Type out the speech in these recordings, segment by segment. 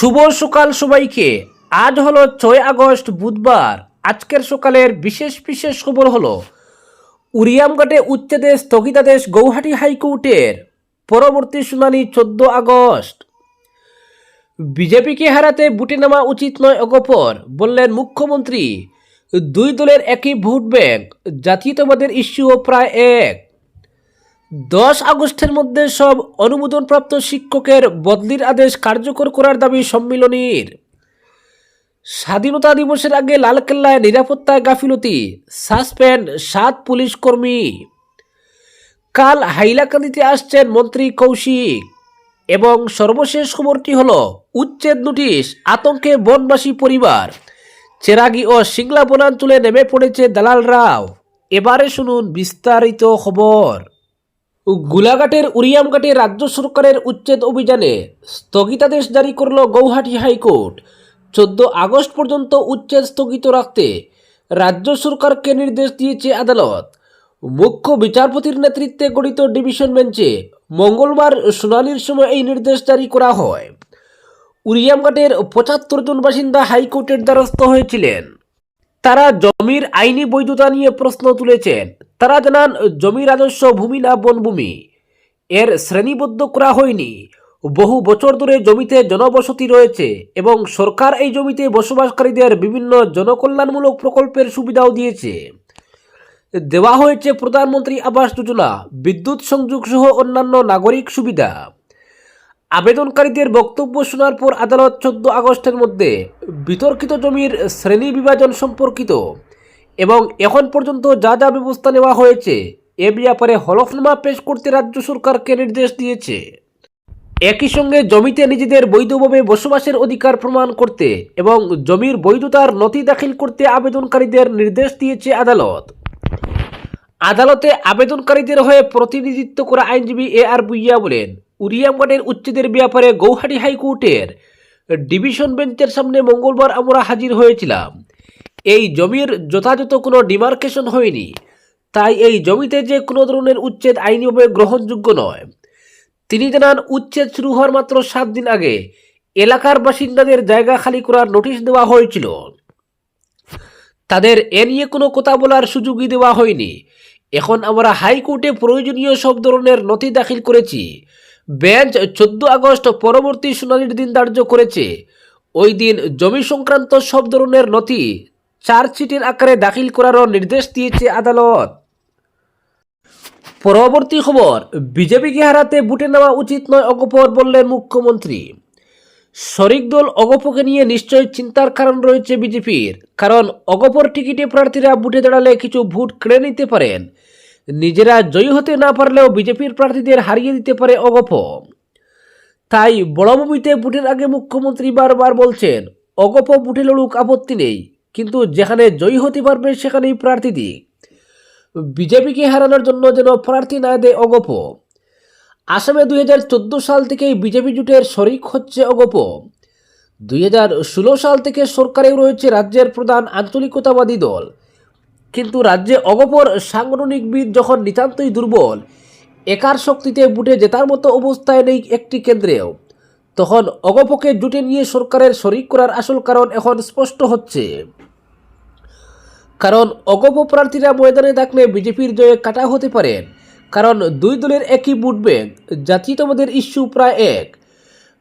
শুভ সকাল সবাইকে। আজ হলো ছয় আগস্ট, বুধবার। আজকের সকালের বিশেষ বিশেষ খবর হলো, উরিয়ামঘাটে উচ্ছেদে স্থগিতাদেশ গৌহাটি হাইকোর্টের। পরবর্তী শুনানি চোদ্দ আগস্ট। বিজেপিকে হারাতে বুটে নামা উচিত নয় অগপর, বললেন মুখ্যমন্ত্রী। দুই দলের একই ভোট ব্যাংক, জাতীয়তাবাদের ইস্যুও প্রায় এক। দশ আগস্টের মধ্যে সব অনুমোদনপ্রাপ্ত শিক্ষকের বদলির আদেশ কার্যকর করার দাবি সম্মিলনীর। স্বাধীনতা দিবসের আগে লালকেল্লায় নিরাপত্তায় গাফিলতি, সাসপেন্ড সাত পুলিশ কর্মী। কাল হাইলাকান্দিতে আসছেন মন্ত্রী কৌশিক এবং সর্বশেষ খবরটি হল, উচ্ছেদ নোটিশ, আতঙ্কে বনবাসী পরিবার। চেরাগি ও সিংলা বনাঞ্চলে নেমে পড়েছে দালাল রাও। এবারে শুনুন বিস্তারিত খবর। গোলাঘাটের উরিয়ামঘাটে রাজ্য সরকারের উচ্ছেদ অভিযানে স্থগিতাদেশ জারি করল গৌহাটি হাইকোর্ট। চোদ্দ আগস্ট পর্যন্ত উচ্ছেদ স্থগিত রাখতে রাজ্য সরকারকে নির্দেশ দিয়েছে আদালত। মুখ্য বিচারপতির নেতৃত্বে গঠিত ডিভিশন বেঞ্চে মঙ্গলবার শুনানির সময় এই নির্দেশ জারি করা হয়। উরিয়ামঘাটের পঁচাত্তর জন বাসিন্দা হাইকোর্টের দ্বারস্থ হয়েছিলেন। তারা জমির আইনি বৈধতা নিয়ে প্রশ্ন তুলেছেন। তারা জানান, জমি রাজস্ব ভূমি না বনভূমি। এর শ্রেণীবদ্ধ করা হয়নি। বহু বছর ধরে জমিতে জনবসতি রয়েছে এবং সরকার এই জমিতে বসবাসকারীদের বিভিন্ন জনকল্যাণমূলক প্রকল্পের সুবিধাও দিয়েছে। দেওয়া হয়েছে প্রধানমন্ত্রী আবাস যোজনা, বিদ্যুৎ সংযোগ সহ অন্যান্য নাগরিক সুবিধা। আবেদনকারীদের বক্তব্য শোনার পর আদালত চোদ্দ আগস্টের মধ্যে বিতর্কিত জমির শ্রেণি বিভাজন সম্পর্কিত এবং এখন পর্যন্ত যা যা ব্যবস্থা নেওয়া হয়েছে, এ ব্যাপারে হলফনামা পেশ করতে রাজ্য সরকারকে নির্দেশ দিয়েছে। একই সঙ্গে জমিতে নিজেদের বৈধভাবে বসবাসের অধিকার প্রমাণ করতে এবং জমির বৈধতার নথি দাখিল করতে আবেদনকারীদের নির্দেশ দিয়েছে আদালত। আদালতে আবেদনকারীদের হয়ে প্রতিনিধিত্ব করা আইনজীবী এ আর বুইয়া বলেন উরিয়ামঘাটের উচ্ছেদের ব্যাপারে গৌহাটি হাইকোর্টের ডিভিশন বেঞ্চের সামনে মঙ্গলবার আমরা হাজির হয়েছিলাম। এই জমির যথাযথ কোনো ডিমার্কেশন হয়নি, তাই এই জমিতে যে কোনো ধরনের উচ্ছেদ আইনিভাবে গ্রহণযোগ্য নয়। তিনি জানান, উচ্ছেদ শুরু হওয়ার মাত্র সাত দিন আগে এলাকার বাসিন্দাদের জায়গা খালি করার নোটিশ দেওয়া হয়েছিল। তাদের এ নিয়ে কোনো কথা বলার সুযোগই দেওয়া হয়নি। এখন আমরা হাইকোর্টে প্রয়োজনীয় সব ধরনের নথি দাখিল করেছি। বেঞ্চ চোদ্দ আগস্ট পরবর্তী শুনানির দিন ধার্য করেছে। ওই দিন জমি সংক্রান্ত সব ধরনের নথি চার্জশিটের আকারে দাখিল করারও নির্দেশ দিয়েছে আদালত। পরবর্তী খবর বিজেপিকে হারাতে বুটে নেওয়া উচিত নয় অগপর বললেন মুখ্যমন্ত্রী। শরিক দল অগপকে নিয়ে নিশ্চয় চিন্তার কারণ রয়েছে বিজেপির, কারণ অগপর টিকিটে প্রার্থীরা বুটে দাঁড়ালে কিছু ভোট কেড়ে নিতে পারেন। নিজেরা জয়ী হতে না পারলেও বিজেপির প্রার্থীদের হারিয়ে দিতে পারে অগপ তাই বড়ভূমিতে বুটের আগে মুখ্যমন্ত্রী বারবার বলছেন অগপ বুটে লড়ুক, আপত্তি নেই। কিন্তু যেখানে জয়ী হতে পারবে সেখানেই প্রার্থী দিক। বিজেপিকে হারানোর জন্য যেন প্রার্থী না দেয় অগপ আসামে দুই হাজার চোদ্দ সাল থেকেই বিজেপি জোটের শরিক হচ্ছে অগপ দুই হাজার ষোলো সাল থেকে সরকারেও রয়েছে রাজ্যের প্রধান আঞ্চলিকতাবাদী দল। কিন্তু রাজ্যে অগপর সাংগঠনিক বিদ যখন নিতান্তই দুর্বল, একার শক্তিতে বুটে জেতার মতো অবস্থায় নেই একটি কেন্দ্রেও। তখন অগপকে জুটে নিয়ে সরকারের শরিক করার আসল কারণ এখন স্পষ্ট হচ্ছে। কারণ অগপ প্রার্থীরা ময়দানে থাকলে বিজেপির জয়ে কাটা হতে পারেন কারণ দুই দলের একই বুট ব্যাংক জাতীয়তাবাদের ইস্যু প্রায় এক।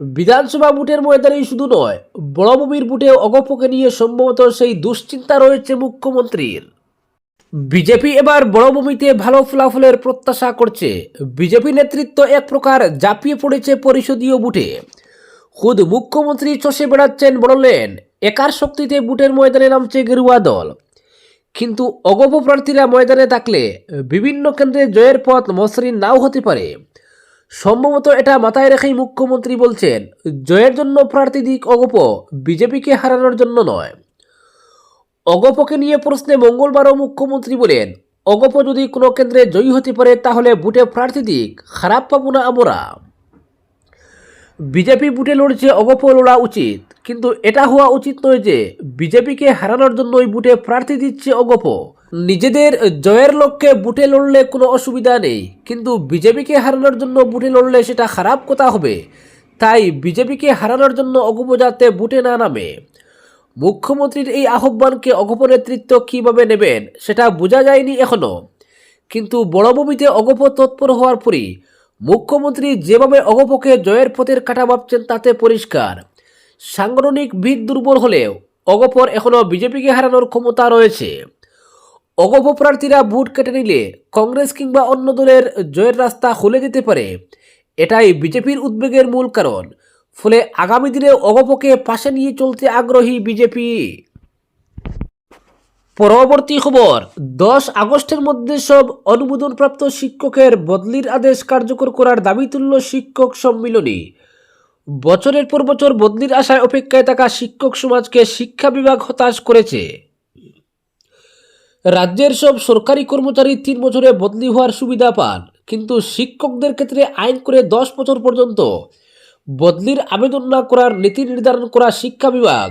বিধানসভা বুটের ময়দানেই শুধু নয় বড়ভূমির বুটে অগপকে নিয়ে সম্ভবত সেই দুশ্চিন্তা রয়েছে মুখ্যমন্ত্রীর। বিজেপি এবার বড়ভূমিতে ভালো ফলাফলের প্রত্যাশা করছে। বিজেপি নেতৃত্ব এক প্রকার জাপিয়ে পড়েছে পরিষদীয় বুটে। খুদ মুখ্যমন্ত্রী চষে বেড়াচ্ছেন বললেন একার শক্তিতে বুটের ময়দানে নামছে গেরুয়া দল। কিন্তু অগপ প্রার্থীরা ময়দানে থাকলে বিভিন্ন কেন্দ্রে জয়ের পথ মসৃণ নাও হতে পারে। সম্ভবত এটা মাথায় রেখেই মুখ্যমন্ত্রী বলছেন, জয়ের জন্য প্রার্থী দিক অগপ, বিজেপিকে হারানোর জন্য নয়। অগপকে নিয়ে প্রশ্নে মঙ্গলবারও মুখ্যমন্ত্রী বলেন, অগপ যদি কোনো কেন্দ্রে জয়ী হতে পারে তাহলে বুটে প্রার্থী দিক, খারাপ পাবো না আমরা। বিজেপি বুটে লড়ছে অগপ লড়া উচিত, কিন্তু এটা হওয়া উচিত নয় যে বিজেপিকে হারানোর জন্য ওই বুটে প্রার্থী দিচ্ছে অগপ। নিজেদের জয়ের লক্ষ্যে বুটে লড়লে কোনো অসুবিধা নেই, কিন্তু বিজেপিকে হারানোর জন্য বুটে লড়লে সেটা খারাপ কথা হবে। তাই বিজেপিকে হারানোর জন্য অগপ যাতে বুটে না নামে। মুখ্যমন্ত্রীর এই আহ্বানকে অগপ নেতৃত্ব কীভাবে নেবেন, সেটা বোঝা যায়নি এখনও কিন্তু বড়ভূমিতে অগপ তৎপর হওয়ার পরই মুখ্যমন্ত্রী যেভাবে অগপকে জয়ের পথের কাটা ভাবছেন তাতে পরিষ্কার। সাংগঠনিক ভিত দুর্বল হলেও অগপর এখনও বিজেপিকে হারানোর ক্ষমতা রয়েছে। অগপ প্রার্থীরা ভোট কেটে নিলে কংগ্রেস কিংবা অন্য দলের জয়ের রাস্তা খুলে যেতে পারে। এটাই বিজেপির উদ্বেগের মূল কারণ। ফলে আগামী দিনে অগপকে পাশে নিয়ে চলতে আগ্রহী বিজেপি। পরবর্তী খবর, দশ আগস্টের মধ্যে সব অনুমোদনপ্রাপ্ত শিক্ষকের বদলির আদেশ কার্যকর করার দাবি তুলল শিক্ষক সম্মিলনী। বছরের পর বছর বদলির আশায় অপেক্ষায় থাকা শিক্ষক সমাজকে শিক্ষা বিভাগ হতাশ করেছে। রাজ্যের সব সরকারি কর্মচারী তিন বছরে বদলি হওয়ার সুবিধা পান, কিন্তু শিক্ষকদের ক্ষেত্রে আইন করে দশ বছর পর্যন্ত বদলির আবেদন না করার নীতি নির্ধারণ করা শিক্ষা বিভাগ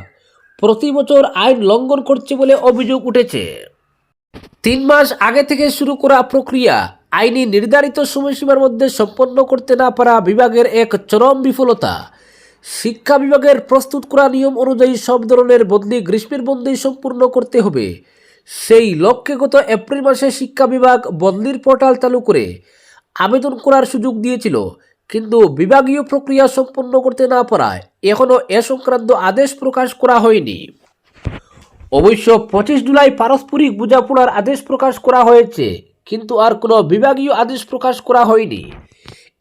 প্রতি বছর আইন লঙ্ঘন করছে বলে অভিযোগ উঠেছে। তিন মাস আগে থেকে শুরু করা প্রক্রিয়া আইনি নির্ধারিত সময়সীমার মধ্যে সম্পন্ন করতে না পারা বিভাগের এক চরম বিফলতা। শিক্ষা বিভাগের প্রস্তুত করা নিয়ম অনুযায়ী সব ধরনের বদলি গ্রীষ্মের মধ্যেই সম্পূর্ণ করতে হবে। সেই লক্ষ্যে গত এপ্রিল মাসে শিক্ষা বিভাগ বদলির পোর্টাল চালু করে আবেদন করার সুযোগ দিয়েছিল। কিন্তু বিভাগীয় প্রক্রিয়া সম্পন্ন করতে না পারায় এখনও এ সংক্রান্ত আদেশ প্রকাশ করা হয়নি। অবশ্য পঁচিশ জুলাই পারস্পরিক বোঝাপড়ার আদেশ প্রকাশ করা হয়েছে, কিন্তু আর কোনো বিভাগীয় আদেশ প্রকাশ করা হয়নি।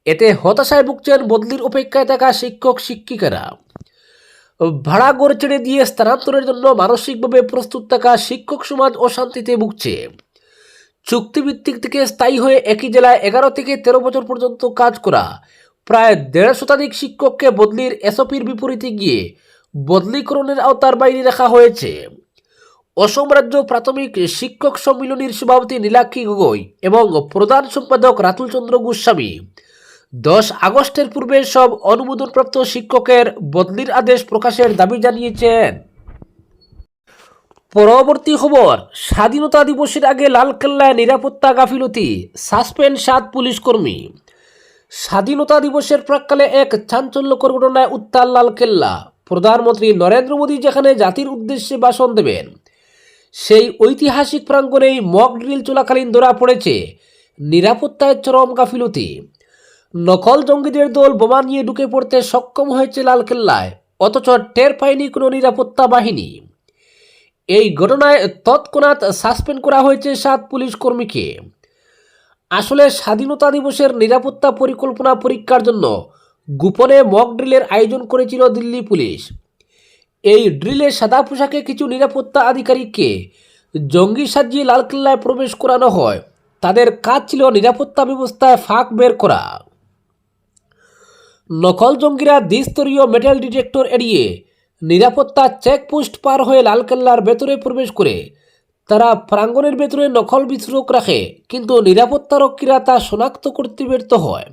এতে হতাশায় ভুগছেন বদলির অপেক্ষায় থাকা শিক্ষক, শিক্ষিকারা। ভাড়া গড়ে ছেড়ে দিয়ে স্থানান্তরের জন্য মানসিকভাবে প্রস্তুত থাকা শিক্ষক সমাজ অশান্তিতে ভুগছে। চুক্তিভিত্তিক থেকে স্থায়ী হয়ে একই জেলায় এগারো থেকে তেরো বছর পর্যন্ত কাজ করা প্রায় দেড় শতাধিক শিক্ষককে বদলির এসওপির বিপরীতে গিয়ে বদলিকরণের আওতার বাইরে রাখা হয়েছে। অসম রাজ্য প্রাথমিক শিক্ষক সম্মিলনীর সভাপতি নীলাক্ষী গগৈ এবং প্রধান সম্পাদক রাতুল চন্দ্র গোস্বামী। দশ আগস্টের পূর্বে সব অনুমোদনপ্রাপ্ত শিক্ষকের বদলির আদেশ প্রকাশের দাবি জানিয়েছেন। পরবর্তী খবর, স্বাধীনতা দিবসের আগে লালকেল্লায় নিরাপত্তা গাফিলতি সাসপেন্ড সাত পুলিশ কর্মী। স্বাধীনতা দিবসের প্রাককালে এক চাঞ্চল্যকর ঘটনায় উত্তাল লালকেল্লা প্রধানমন্ত্রী নরেন্দ্র মোদী যেখানে জাতির উদ্দেশ্যে ভাষণ দেবেন, সেই ঐতিহাসিক প্রাঙ্গণেই মক ড্রিল চলাকালীন ধরা পড়েছে নিরাপত্তায় চরম গাফিলতি। নকল জঙ্গিদের দল বোমা নিয়ে ঢুকে পড়তে সক্ষম হয়েছে লালকেল্লায় অথচ টের পায়নি কোনো নিরাপত্তা বাহিনী। এই ঘটনায় তৎক্ষণাৎ সাসপেন্ড করা হয়েছে সাত পুলিশ কর্মীকে। আসলে স্বাধীনতা দিবসের নিরাপত্তা পরিকল্পনা পরীক্ষার জন্য গোপনে মক ড্রিলের আয়োজন করেছিল দিল্লি পুলিশ। এই ড্রিলে সাদা পোশাকে কিছু নিরাপত্তা আধিকারিককে জঙ্গি সাজিয়ে লালকেল্লায় প্রবেশ করানো হয়। তাদের কাজ ছিল নিরাপত্তা ব্যবস্থায় ফাঁক বের করা। নকল জঙ্গিরা দ্বিস্তরীয় মেটাল ডিটেক্টর এড়িয়ে নিরাপত্তা চেকপোস্ট পার হয়ে লালকেল্লার ভেতরে প্রবেশ করে তারা প্রাঙ্গণের ভেতরে নকল বিস্ফোরক রাখে, কিন্তু নিরাপত্তারক্ষীরা তা শনাক্ত করতে ব্যর্থ হয়।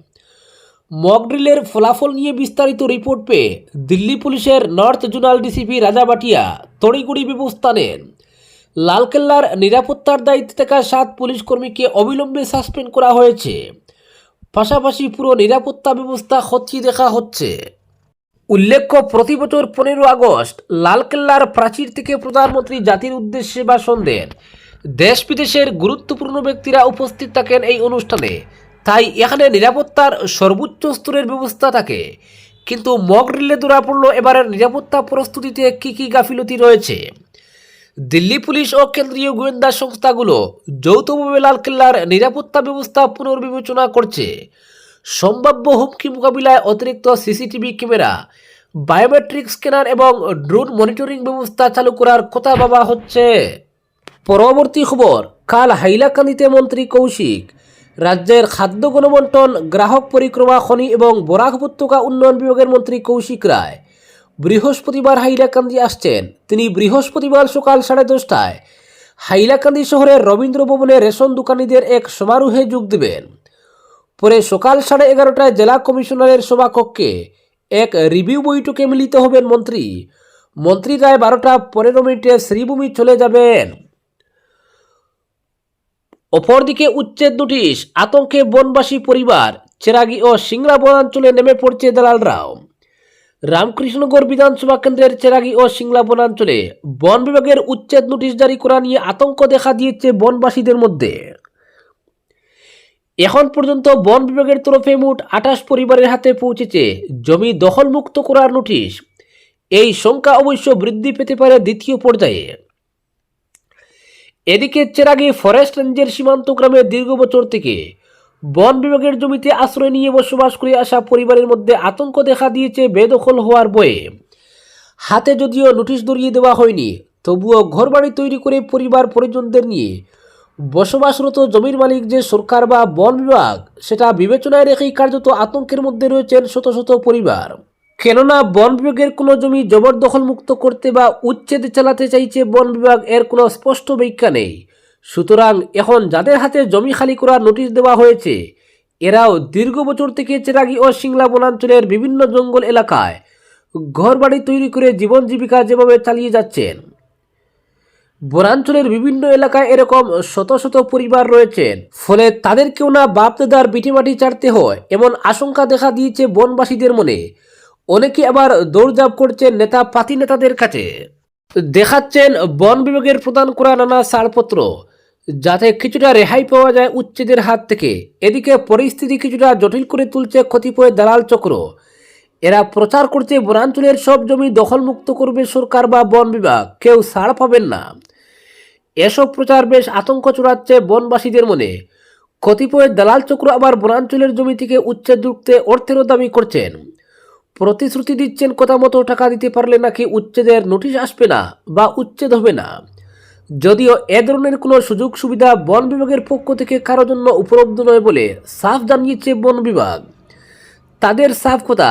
মকড্রিলের ফলাফল নিয়ে বিস্তারিত রিপোর্ট পেয়ে দিল্লি পুলিশের নর্থ জোনাল ডিসিপি রাজা বাটিয়া তড়িগুড়ি ব্যবস্থা নেন। লালকেল্লার নিরাপত্তার দায়িত্বে থাকা সাত পুলিশ কর্মীকে অবিলম্বে সাসপেন্ড করা হয়েছে। পাশাপাশি পুরো নিরাপত্তা ব্যবস্থা হচ্ছি দেখা হচ্ছে। উল্লেখ্য, প্রতি বছর পনেরো আগস্ট লালকেল্লার প্রাচীর থেকে প্রধানমন্ত্রী জাতির উদ্দেশ্যে ভাষণ দেন দেশ বিদেশের গুরুত্বপূর্ণ ব্যক্তিরা উপস্থিত থাকেন এই অনুষ্ঠানে। তাই এখানে নিরাপত্তার সর্বোচ্চ স্তরের ব্যবস্থা থাকে। কিন্তু মক ড্রিলে ধরা পড়ল এবারের নিরাপত্তা প্রস্তুতিতে কী কী গাফিলতি রয়েছে? দিল্লি পুলিশ ও কেন্দ্রীয় গোয়েন্দা সংস্থাগুলো যৌথভাবে লালকেল্লার নিরাপত্তা ব্যবস্থা পুনর্বিবেচনা করছে। সম্ভাব্য হুমকি মোকাবিলায় অতিরিক্ত সিসিটিভি ক্যামেরা, বায়োমেট্রিক স্ক্যানার এবং ড্রোন মনিটরিং ব্যবস্থা চালু করার কথা ভাবা হচ্ছে। পরবর্তী খবর, কাল হাইলাকান্দিতে মন্ত্রী কৌশিক, রাজ্যের খাদ্য গণবন্টন, গ্রাহক পরিক্রমা খনি এবং বরাক উপত্যকা উন্নয়ন বিভাগের মন্ত্রী কৌশিক রায় বৃহস্পতিবার হাইলাকান্দি আসছেন। তিনি বৃহস্পতিবার সকাল সাড়ে দশটায় হাইলাকান্দি শহরের রবীন্দ্র ভবনে রেশন দোকানিদের এক সমারোহে যোগ দেবেন। পরে সকাল সাড়ে এগারোটায় জেলা কমিশনারের সভাকক্ষে এক রিভিউ বৈঠকে মিলিত হবেন মন্ত্রী। মন্ত্রী রায় বারোটা পনেরো মিনিটে শ্রীভূমি চলে যাবেন। অপরদিকে উচ্ছেদ নোটিশ, আতঙ্কে বনবাসী পরিবার, চেরাগি ও সিংড়া বনাঞ্চলে নেমে পড়ছে দালালরাও। রামকৃষ্ণগর বিধানসভা কেন্দ্রের চেরাগি ও সিংলা বনাঞ্চলে বন বিভাগের উচ্ছেদ নোটিশ জারি করা নিয়ে আতঙ্ক দেখা দিয়েছে বনবাসীদের মধ্যে। এখন পর্যন্ত বন বিভাগের তরফে মোট আঠাশ পরিবারের হাতে পৌঁছেছে জমি দখলমুক্ত করার নোটিশ। এই সংখ্যা অবশ্য বৃদ্ধি পেতে পারে দ্বিতীয় পর্যায়ে। এদিকে চেরাগে ফরেস্ট রেঞ্জের সীমান্ত গ্রামে দীর্ঘ বছর থেকে বন বিভাগের জমিতে আশ্রয় নিয়ে বসবাস করে আসা পরিবারের মধ্যে আতঙ্ক দেখা দিয়েছে বেদখল হওয়ার বয়ে। হাতে যদিও নোটিশ ধরিয়ে দেওয়া হয়নি, তবুও ঘরবাড়ি তৈরি করে পরিবার পরিজনদের নিয়ে বসবাসরত জমির মালিক যে সরকার বা বন বিভাগ, সেটা বিবেচনায় রেখেই কার্যত আতঙ্কের মধ্যে রয়েছেন শত শত পরিবার। কেননা বন বিভাগের কোনো জমি জবরদখল মুক্ত করতে বা উচ্ছেদ চালাতে চাইছে বন বিভাগ এর কোনো স্পষ্ট ব্যাখ্যা নেই। সুতরাং এখন যাদের হাতে জমি খালি করার নোটিশ দেওয়া হয়েছে, এরাও দীর্ঘ বছর থেকে চেরাগি ও সিংলা বনাঞ্চলের বিভিন্ন জঙ্গল এলাকায় ঘরবাড়ি তৈরি করে জীবন জীবিকা যেভাবে চালিয়ে যাচ্ছেন। বনাঞ্চলের বিভিন্ন এলাকায় এরকম শত শত পরিবার রয়েছেন ফলে তাদেরকেও না বাপদাদার বিটিমাটি চাড়তে হয়, এমন আশঙ্কা দেখা দিয়েছে বনবাসীদের মনে। অনেকে আবার দৌড়ঝাঁপ করছেন নেতা পাতি নেতাদের কাছে। দেখাচ্ছেন বন বিভাগের প্রদান করা নানা ছাড়পত্র, যাতে কিছুটা রেহাই পাওয়া যায় উচ্ছেদের হাত থেকে। এদিকে পরিস্থিতি কিছুটা জটিল করে তুলছে কতিপয় দালাল চক্র। এরা প্রচার করছে বনাঞ্চলের সব জমি দখলমুক্ত করবে সরকার বা বন বিভাগ। কেউ ছাড় পাবেন না। এসব প্রচার বেশ আতঙ্ক চড়াচ্ছে বনবাসীদের মনে। কতিপয় দালাল চক্র আবার বনাঞ্চলের জমি থেকে উচ্ছেদ রুখতে অর্থেরও দাবি করছেন। প্রতিশ্রুতি দিচ্ছেন কথা মতো টাকা দিতে পারলে নাকি উচ্ছেদের নোটিশ আসবে না বা উচ্ছেদ হবে না। যদিও এ ধরনের কোনো সুযোগ সুবিধা বন বিভাগের পক্ষ থেকে কারও জন্য উপলব্ধ নয় বলে সাফ জানিয়েছে বন বিভাগ। তাদের সাফ কথা,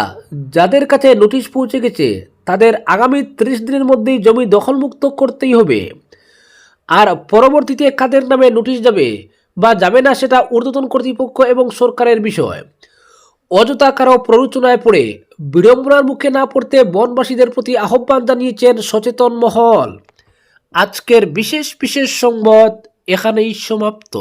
যাদের কাছে নোটিশ পৌঁছে গেছে, তাদের আগামী ত্রিশ দিনের মধ্যেই জমি দখলমুক্ত করতেই হবে। আর পরবর্তীতে কাদের নামে নোটিশ যাবে বা যাবে না সেটা ঊর্ধ্বতন কর্তৃপক্ষ এবং সরকারের বিষয়। অযথা কারও প্ররোচনায় পড়ে বিড়ম্বনার মুখে না পড়তে বনবাসীদের প্রতি আহ্বান জানিয়েছেন সচেতন মহল। আজকের বিশেষ বিশেষ সংবাদ এখানেই সমাপ্ত।